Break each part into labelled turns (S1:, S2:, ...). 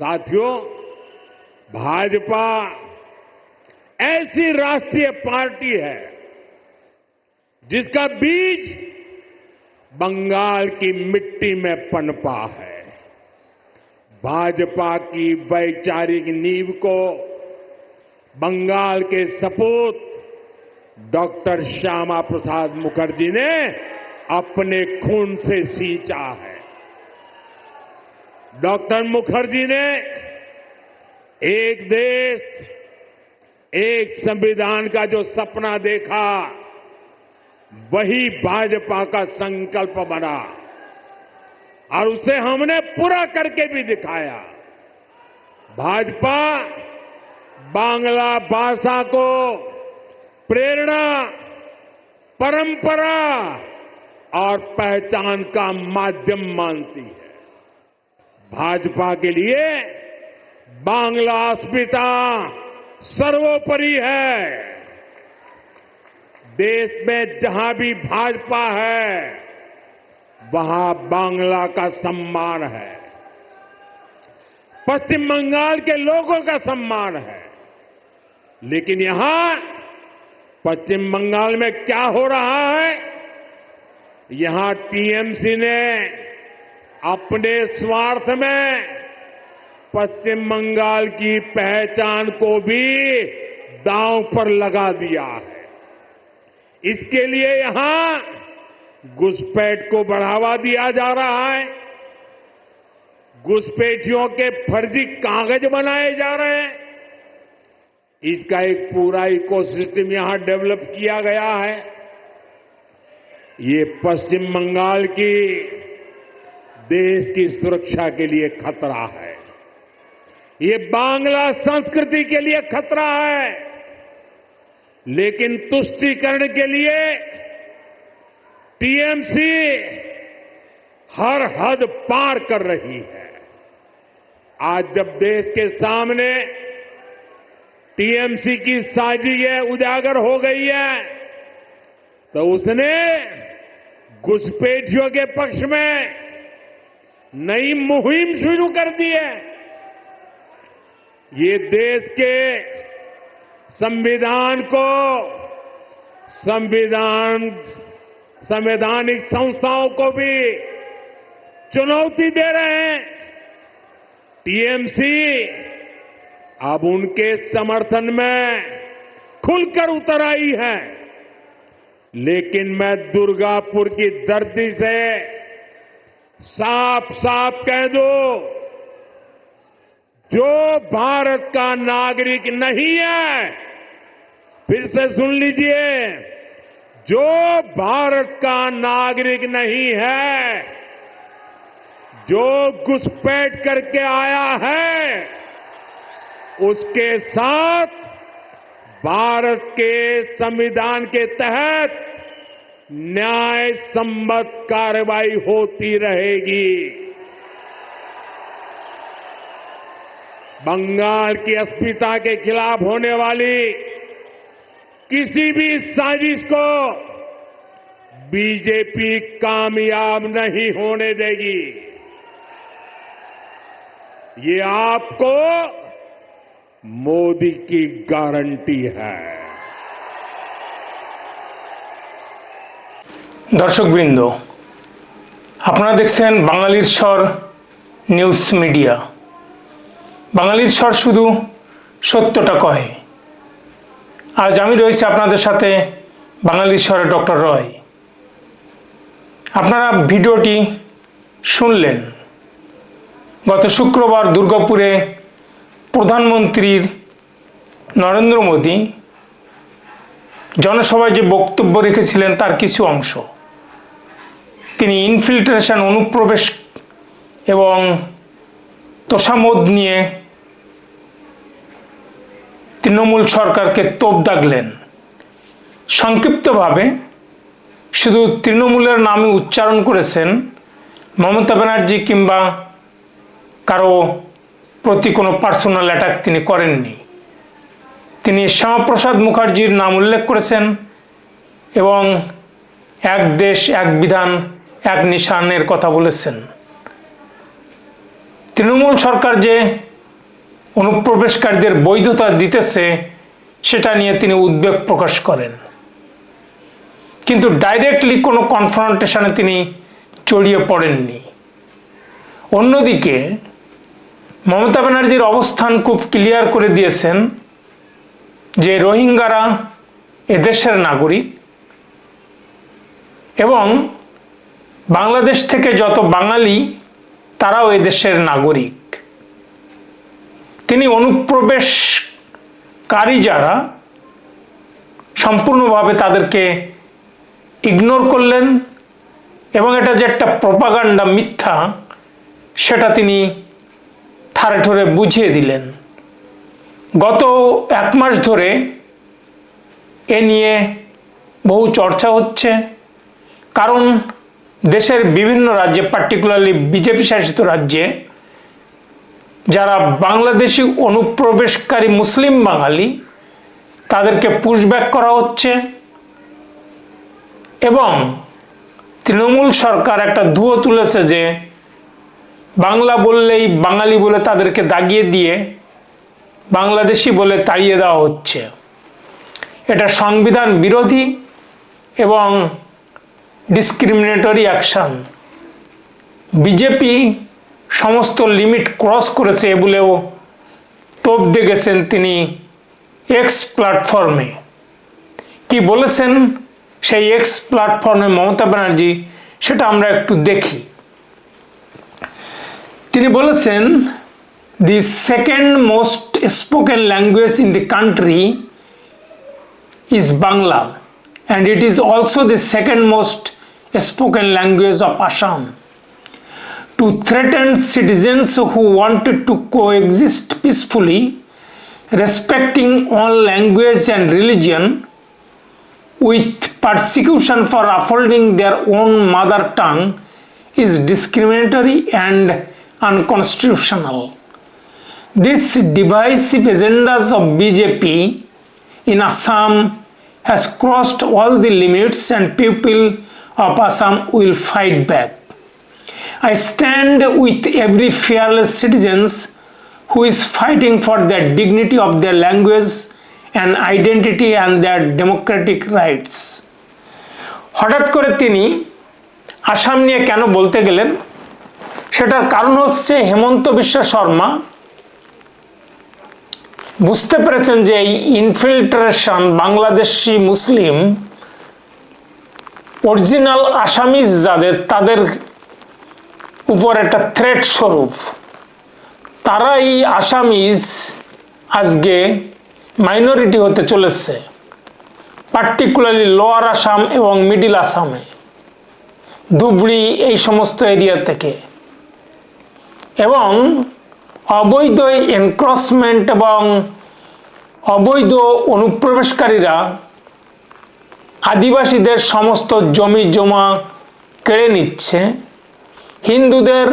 S1: साथियों, भाजपा ऐसी राष्ट्रीय पार्टी है जिसका बीज बंगाल की मिट्टी में पनपा है। भाजपा की वैचारिक नींव को बंगाल के सपूत डॉक्टर श्यामा प्रसाद मुखर्जी ने अपने खून से सींचा है। डॉक्टर मुखर्जी ने एक देश, एक संविधान का जो सपना देखा, वही भाजपा का संकल्प बना। और उसे हमने पूरा करके भी दिखाया। भाजपा बांग्ला भाषा को प्रेरणा, परंपरा और पहचान का माध्यम मानती है। भाजपा के लिए बांग्ला अस्मिता सर्वोपरि है। देश में जहाँ भी भाजपा है, वहाँ बांग्ला का सम्मान है। पश्चिम बंगाल के लोगों का सम्मान है। लेकिन यहाँ पश्चिम बंगाल में क्या हो रहा है? यहाँ टीएमसी ने अपने स्वार्थ में पश्चिम बंगाल की पहचान को भी दांव पर लगा दिया है। इसके लिए यहाँ घुसपैठ को बढ़ावा दिया जा रहा है। घुसपैठियों के फर्जी कागज़ बनाए जा रहे हैं। इसका एक पूरा इकोसिस्टम यहाँ डेवलप किया गया है। ये पश्चिम बंगाल की देश की सुरक्षा के लिए खतरा है। ये बांग्ला संस्कृति के लिए खतरा है। लेकिन तुष्टीकरण के लिए टीएमसी हर हद पार कर रही है। आज जब देश के सामने टीएमसी की साजिशें उजागर हो गई है तो उसने घुसपैठियों के पक्ष में नई मुहिम शुरू कर दी है। ये देश के संविधान को संविधान, संवैधानिक संस्थाओं को भी चुनौती दे रहे हैं। टीएमसी अब उनके समर्थन में खुलकर उतर आई है। लेकिन मैं दुर्गापुर की धरती से साफ़ साफ़ कह दो, जो भारत का नागरिक नहीं है, फिर से सुन लीजिए, जो भारत का नागरिक नहीं है, जो घुसपैठ करके आया है, उसके साथ भारत के संविधान के तहत न्याय संबद्ध कार्रवाई होती रहेगी। बंगाल की अस्मिता के खिलाफ होने वाली किसी भी साजिश को बीजेपी कामयाब नहीं होने देगी। ये आपको मोदी की गारंटी है।
S2: দর্শকবৃন্দ, আপনারা দেখছেন বাঙালির স্বর নিউজ মিডিয়া। বাঙালির স্বর শুধু সত্যটা কয়। আজ আমি রয়েছি আপনাদের সাথে বাঙালির স্বরে ডক্টর রয়। আপনারা ভিডিওটি শুনলেন। গত শুক্রবার দুর্গাপুরে প্রধানমন্ত্রীর নরেন্দ্র মোদী জনসভায় যে বক্তব্য রেখেছিলেন তার কিছু অংশ। তিনি ইনফিল্ট্রেশন অনুপ্রবেশ এবং তোষামোদ নিয়ে তৃণমূল সরকারকে তোপ দাগলেন। সংক্ষিপ্তভাবে, শুধু তৃণমূলের নামে উচ্চারণ করেছেন মমতা ব্যানার্জি কিংবা কারও প্রতি কোনো পার্সোনাল অ্যাটাক তিনি করেননি। তিনি শ্যামাপ্রসাদ মুখার্জির নাম উল্লেখ করেছেন এবং এক দেশ, এক বিধান এক নিশানের কথা বলেছেন। তৃণমূল সরকার যে অনুপ্রবেশকারীদের বৈধতা দিতেছে, সেটা নিয়ে তিনি উদ্বেগ প্রকাশ করেন। কিন্তু ডাইরেক্টলি কোনো কনফ্রন্টেশনে তিনি জড়িয়ে পড়েননি। অন্যদিকে, মমতা ব্যানার্জির অবস্থান খুব ক্লিয়ার করে দিয়েছেন যে রোহিঙ্গারা এদেশের নাগরিক এবং বাংলাদেশ থেকে যত বাঙালি, তারাও এদেশের নাগরিক। তিনি অনুপ্রবেশকারী যারা, সম্পূর্ণভাবে তাদেরকে ইগনোর করলেন এবং এটা যে একটা প্রপাগান্ডা মিথ্যা, সেটা তিনি ঠারে ঠোরে বুঝিয়ে দিলেন। গত এক মাস ধরে এ নিয়ে বহু চর্চা হচ্ছে, কারণ দেশের বিভিন্ন রাজ্যে পার্টিকুলারলি বিজেপি শাসিত রাজ্যে, যারা বাংলাদেশি অনুপ্রবেশকারী মুসলিম বাঙালি, তাদেরকে পুশব্যাক করা হচ্ছে এবং তৃণমূল সরকার একটা ধুয়ো তুলেছে যে বাংলা বললেই বাঙালি বলে তাদেরকে দাগিয়ে দিয়ে বাংলাদেশি বলে তাড়িয়ে দেওয়া হচ্ছে। এটা সংবিধান বিরোধী এবং ডিসক্রিমিনেটরি অ্যাকশন বিজেপি সমস্ত লিমিট ক্রস করেছে বলেও তোপ দিয়ে গেছেন তিনি এক্স প্ল্যাটফর্মে কি বলেছেন সেই এক্স প্ল্যাটফর্মে মমতা ব্যানার্জি, সেটা আমরা একটু দেখি। তিনি বলেছেন the second most spoken language in the country is Bangla. And it is also the second most spoken language of Assam. To threaten citizens who wanted to coexist peacefully, respecting all language and religion, with persecution for upholding their own mother tongue is discriminatory and unconstitutional. This divisive agendas of BJP in Assam has crossed all the limits and people of Assam will fight back. I stand with every fearless citizens who is fighting for the dignity of their language and identity and their democratic rights. হঠাৎ করে তিনি আসাম নিয়ে কেন বলতে গেলেন সেটার কারণ হচ্ছে হেমন্ত বিশ্ব শর্মা বুঝতে পেরেছেন যে এই infiltration Bangladeshi Muslim original Assamese যাদের, তাদের উপর একটা থ্রেট স্বরূপ। তারা এই আসামিজ আজকে মাইনরিটি হতে চলেছে পার্টিকুলারলি লোয়ার আসাম এবং মিডিল আসামে ধুবড়ি এই সমস্ত এরিয়া থেকে। এবং অবৈধ এনক্রসমেন্ট এবং অবৈধ অনুপ্রবেশকারীরা আদিবাসীদের সমস্ত জমি জমা কেড়ে নিচ্ছে। হিন্দুদের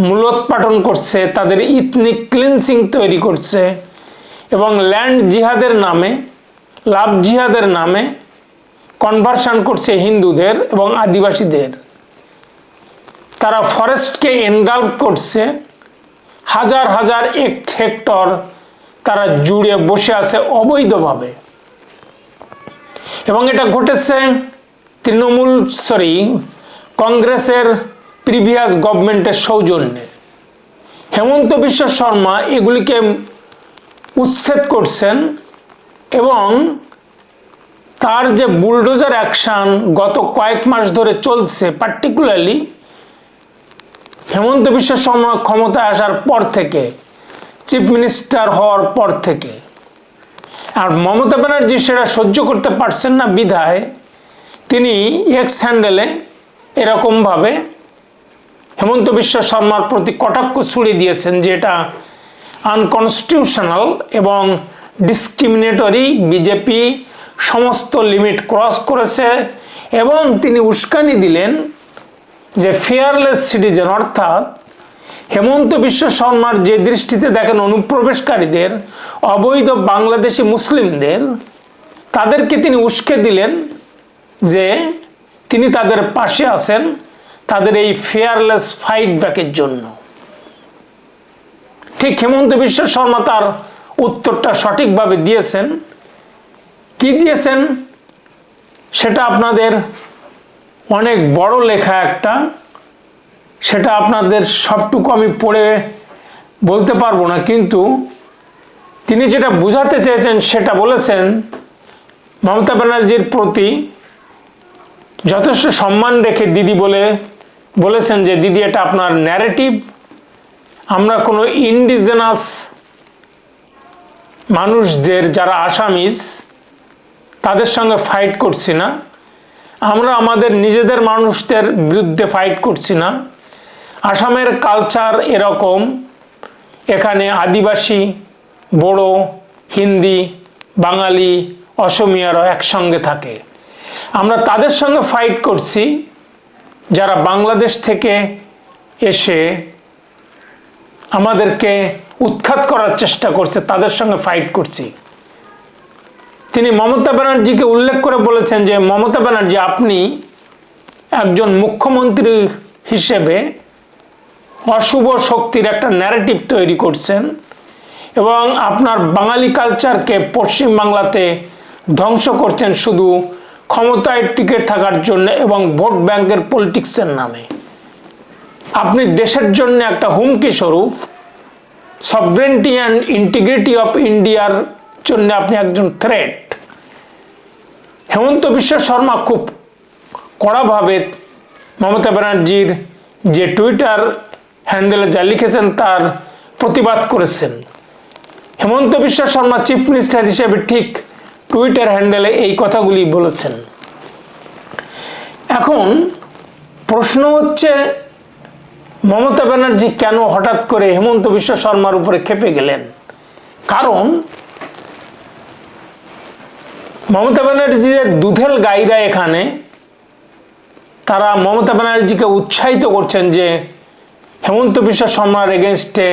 S2: মূলোৎপাটন করছে, তাদের ইথনিক ক্লিনসিং তৈরি করছে এবং ল্যান্ড জিহাদের নামে, লাভ জিহাদের নামে কনভার্সন করছে হিন্দুদের এবং আদিবাসীদের। তারা ফরেস্টকে এনগাল্ভ করছে। হাজার হাজার এক হেক্টর তারা জুড়ে বসে আছে অবৈধভাবে। এবং এটা ঘটেছে তৃণমূল সরি কংগ্রেসের প্রিভিয়াস গভর্নমেন্টের সৌজন্যে। হেমন্ত বিশ্ব শর্মা এগুলিকে উচ্ছেদ করছেন এবং তার যে বুলডোজার অ্যাকশন গত কয়েক মাস ধরে চলছে পার্টিকুলারলি হেমন্ত বিশ্ব শর্মা ক্ষমতায় আসার পর থেকে চিফ মিনিস্টার হওয়ার পর থেকে। আর মমতা ব্যানার্জি সেটা সহ্য করতে পারছেন না বিধায়, তিনি এক্স হ্যান্ডেলে এরকমভাবে হেমন্ত বিশ্ব শর্মার প্রতি কটাক্ষ ছুড়ে দিয়েছেন যে এটা আনকনস্টিটিউশনাল এবং ডিসক্রিমিনেটরি বিজেপি সমস্ত লিমিট ক্রস করেছে এবং তিনি উস্কানি দিলেন যে ফেয়ারলেস সিটিজেন অর্থাৎ হেমন্ত বিশ্ব শর্মার যে দৃষ্টিতে দেখেন অনুপ্রবেশকারীদের, অবৈধ বাংলাদেশি মুসলিমদের, তাদেরকে তিনি উস্কে দিলেন যে তিনি তাদের পাশে আছেন তাদের এই ফেয়ারলেস ফাইট ব্যাকের জন্য। ঠিক হেমন্ত বিশ্ব শর্মা তার উত্তরটা সঠিকভাবে দিয়েছেন। কি দিয়েছেন? সেটা আপনাদের অনেক বড় লেখা একটা, সেটা আপনাদের সবটুকু আমি পড়ে বলতে পারব না, কিন্তু তিনি যেটা বোঝাতে চেয়েছেন সেটা বলেছেন, মমতা ব্যানার্জির প্রতি যথেষ্ট সম্মান রেখে দিদি বলে বলেছেন যে, দিদি, এটা আপনার ন্যারেটিভ আমরা কোনো ইন্ডিজেনাস মানুষদের যারা আসামিজ তাদের সঙ্গে ফাইট করছি না। আমরা আমাদের নিজেদের মানুষদের বিরুদ্ধে ফাইট করছি না। আসামের কালচার এরকম। এখানে আদিবাসী, বড়ো, হিন্দি, বাঙালি অসমিয়ারা একসঙ্গে থাকে। আমরা তাদের সঙ্গে ফাইট করছি। যারা বাংলাদেশ থেকে এসে আমাদেরকে উৎখাত করার চেষ্টা করছে, তাদের সঙ্গে ফাইট করছি। তিনি মমতা ব্যানার্জিকে উল্লেখ করে বলেছেন যে মমতা ব্যানার্জি আপনি একজন মুখ্যমন্ত্রী হিসেবে অশুভ শক্তির একটা ন্যারেটিভ তৈরি করছেন এবং আপনার বাঙালি কালচারকে পশ্চিমবাংলাতে ধ্বংস করছেন শুধু ক্ষমতায় টিকে থাকার জন্য এবং ভোট ব্যাংকের পলিটিক্সের নামে। আপনি দেশের জন্য একটা হুমকি স্বরূপ সভরেন্টি অ্যান্ড ইন্টিগ্রিটি অফ ইন্ডিয়ার জন্য আপনি একজন থ্রেট হেমন্ত বিশ্ব শর্মা খুব কড়াভাবে মমতা ব্যানার্জির যে টুইটার হ্যান্ডেলে যা লিখেছেন তার প্রতিবাদ করেছেন। হেমন্ত বিশ্ব শর্মা চিফ মিনিস্টার হিসেবে ঠিক টুইটার হ্যান্ডেলে এই কথাগুলি বলেছেন। এখন প্রশ্ন হচ্ছে, মমতা ব্যানার্জি কেন হঠাৎ করে হেমন্ত বিশ্ব শর্মার উপরে খেপে গেলেন? কারণ মমতা ব্যানার্জির দুধেল গাইরা এখানে, তারা মমতা ব্যানার্জিকে উৎসাহিত করছেন যে হেমন্ত বিশ্ব শর্মার এগেনস্টে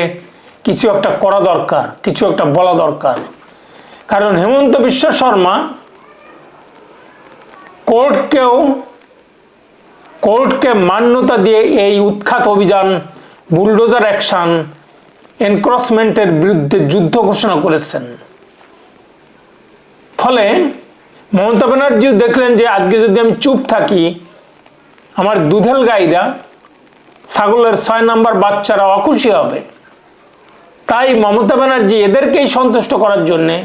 S2: কিছু একটা করা দরকার, কিছু একটা বলা দরকার। কারণ হেমন্ত বিশ্ব শর্মা কোর্টকেও, কোর্টকে মান্যতা দিয়ে এই উৎখাত অভিযান, বুলডোজার অ্যাকশন, এনক্রসমেন্টের বিরুদ্ধে যুদ্ধ ঘোষণা করেছেন। ফলে মমতা ব্যানার্জিও দেখলেন যে আজকে যদি আমি চুপ থাকি, আমার দুধেল গাইরা ছাগলের ছয় নাম্বার বাচ্চারা অখুশি হবে। তাই মমতা ব্যানার্জি এদেরকেই সন্তুষ্ট করার জন্যে,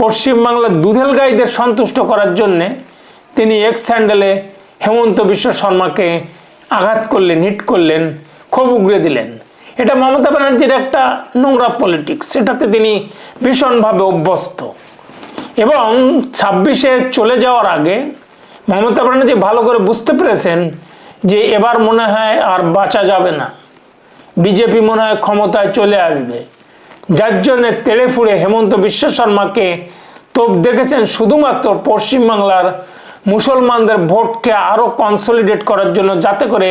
S2: পশ্চিমবাংলার দুধেল গাইদের সন্তুষ্ট করার জন্যে তিনি এক্স স্যান্ডেলে হেমন্ত বিশ্ব শর্মাকে আঘাত করলেন, হিট করলেন খুব উগড়ে দিলেন। এটা মমতা ব্যানার্জির একটা নোংরা পলিটিক্স সেটাতে তিনি ভীষণভাবে অভ্যস্ত। এবং ছাব্বিশে চলে যাওয়ার আগে মমতা ব্যানার্জি ভালো করে বুঝতে পেরেছেন যে এবার মনে হয় আর বাঁচা যাবে না। বিজেপি মনে হয় ক্ষমতায় চলে আসবে। যার জন্যে তেড়ে ফুড়ে হেমন্ত বিশ্ব শর্মাকে তোপ দেখেছেন শুধুমাত্র পশ্চিমবাংলার মুসলমানদের ভোটকে আরও কনসলিডেট করার জন্য, যাতে করে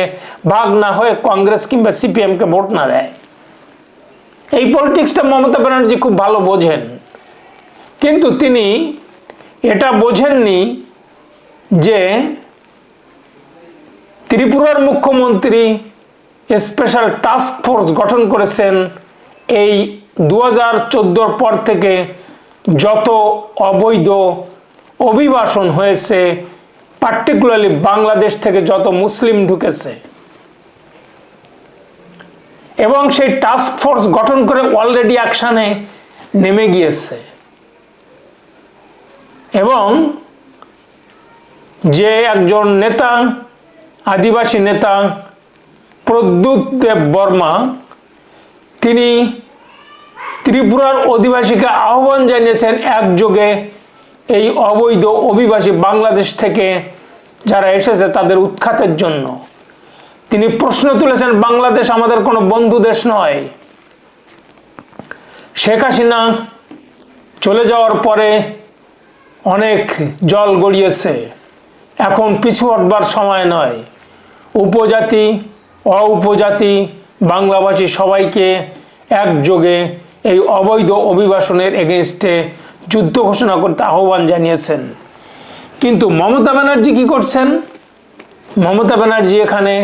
S2: ভাগ না হয়ে কংগ্রেস কিংবা সিপিএমকে ভোট না দেয়। এই পলিটিক্সটা মমতা ব্যানার্জি খুব ভালো বোঝেন। কিন্তু তিনি এটা বোঝেননি যে ত্রিপুরার মুখ্যমন্ত্রী স্পেশাল টাস্ক ফোর্স গঠন করেছেন এই দু হাজার পর থেকে যত অবৈধ অভিবাসন হয়েছে পার্টিকুলারলি বাংলাদেশ থেকে যত মুসলিম ঢুকেছে। এবং সেই টাস্ক ফোর্স গঠন করে অলরেডি অ্যাকশানে নেমে গিয়েছে। এবং যে একজন নেতা, আদিবাসী নেতা প্রদ্যুৎ দেব বর্মা, তিনি ত্রিপুরার অধিবাসীকে আহ্বান জানিয়েছেন, একযোগে এই অবৈধ অভিবাসী বাংলাদেশ থেকে যারা এসেছে তাদের উৎখাতের জন্য। তিনি প্রশ্ন তুলেছেন, বাংলাদেশ আমাদের কোনো বন্ধু দেশ নয়। শেখ হাসিনা চলে যাওয়ার পরে অনেক জল গড়িয়েছে। এখন পিছু হটবার সময় নয়। উপজাতি, অউপজাতি বাংলাভাষী সবাইকে একযোগে এই অবৈধ অভিবাসনের এগেনস্টে যুদ্ধ ঘোষণা করতে আহ্বান জানিয়েছেন। কিন্তু মমতা ব্যানার্জি কি করছেন? মমতা ব্যানার্জি এখানে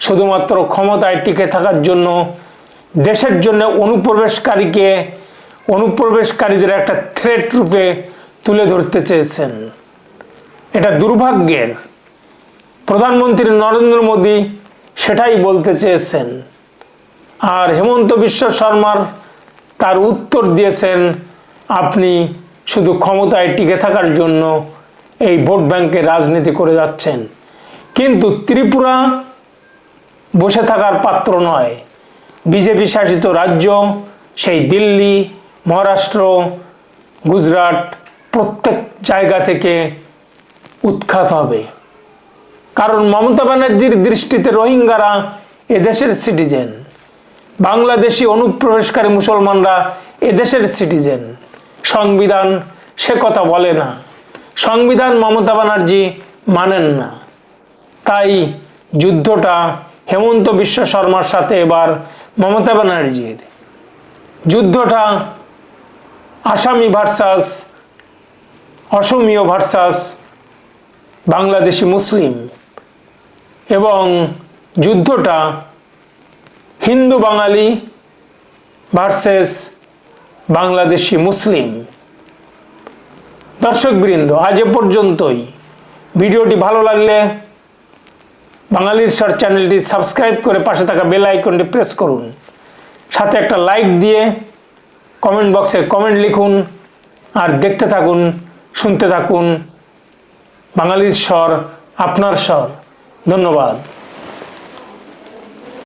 S2: শুধুমাত্র ক্ষমতায় টিকে থাকার জন্য দেশের জন্য অনুপ্রবেশকারীকে, অনুপ্রবেশকারীদের একটা থ্রেট রূপে তুলে ধরতে চেয়েছেন। এটা দুর্ভাগ্যের। প্রধানমন্ত্রী নরেন্দ্র মোদী সেটাই বলতে চেয়েছেন। আর হেমন্ত বিশ্ব শর্মার তার উত্তর দিয়েছেন, আপনি শুধু ক্ষমতায় টিকে থাকার জন্য এই ভোট ব্যাংকের রাজনীতি করে যাচ্ছেন। কিন্তু ত্রিপুরা বসে থাকার পাত্র নয়। বিজেপি শাসিত রাজ্য, সেই দিল্লি, মহারাষ্ট্র, গুজরাট প্রত্যেক জায়গা থেকে উৎখাত হবে। কারণ মমতা ব্যানার্জির দৃষ্টিতে রোহিঙ্গারা এদেশের সিটিজেন বাংলাদেশি অনুপ্রবেশকারী মুসলমানরা এদেশের সিটিজেন সংবিধান সে কথা বলে না। সংবিধান মমতা ব্যানার্জি মানেন না। তাই যুদ্ধটা হেমন্ত বিশ্ব শর্মার সাথে এবার মমতা ব্যানার্জির। যুদ্ধটা Assamese versus Asomiya versus Bangladeshi মুসলিম এবং যুদ্ধটা হিন্দু বাঙালি ভার্সেস বাংলাদেশি মুসলিম। দর্শকবৃন্দ, আজ এ পর্যন্তই। ভিডিওটি ভালো লাগলে বাঙালির স্বর চ্যানেলটি সাবস্ক্রাইব করে পাশে থাকা বেল আইকনটি প্রেস করুন। সাথে একটা লাইক দিয়ে কমেন্ট বক্সে কমেন্ট লিখুন আর দেখতে থাকুন। শুনতে থাকুন। বাঙালির স্বর আপনার স্বর। ধন্যবাদ।